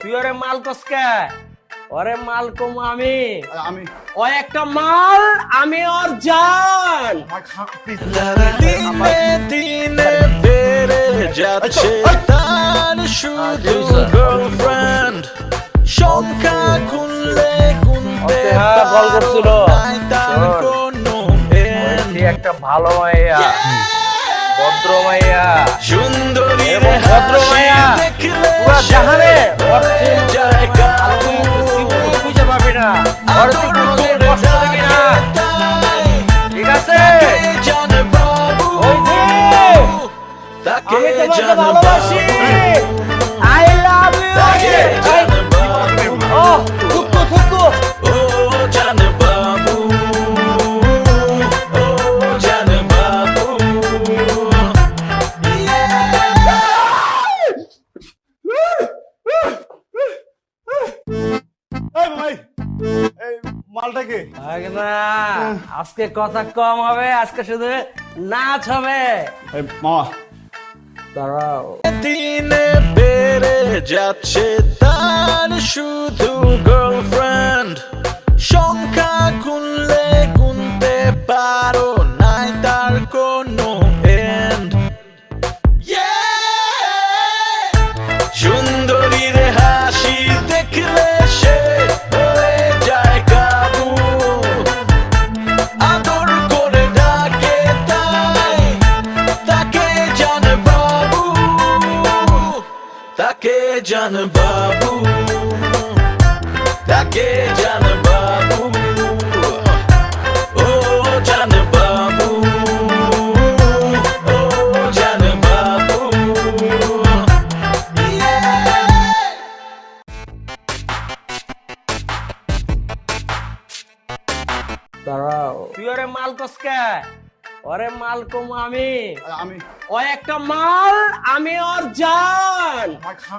তুই ওরে মাল কসকে ওরে মাল কম আমি। আমি। ও একটা মাল আমি ওর জান আমার খা প্লিজ দিনে দিনে বেড়ে যাচ্ছে তার শুধু গার্লফ্রেন্ড সংখ্যা খুললে গুনতে হ্যাঁ, কল করছিল। একটা ভালো মাইয়া। ভদ্র মাইয়া। সুন্দরী ভদ্র মাইয়া। জাহানে? সে চেয়ে তুই জীবনে খুঁজে পাবি না তুই কোনোদিন কষ্ট দিবি না ঠিক আছে আমি তোমাকে ভালোবাসি। আই লাভ ইউ এই মালটাকে না আজকে কথা কম হবে আজকে শুধু নাচ হবে। এই মামা। দাঁড়াও। দিনে বেড়ে যাচ্ছে তার শুধু গার্লফ্রেন্ড তাকে জান বাবু তাকে জান বাবু ও জান বাবু ও জান বাবু দাঁড়াও। তুই ওরে মাল কসকে ওরে মাল কম আমি। আমি। ও একটা মাল আমি ওর জান আমার খা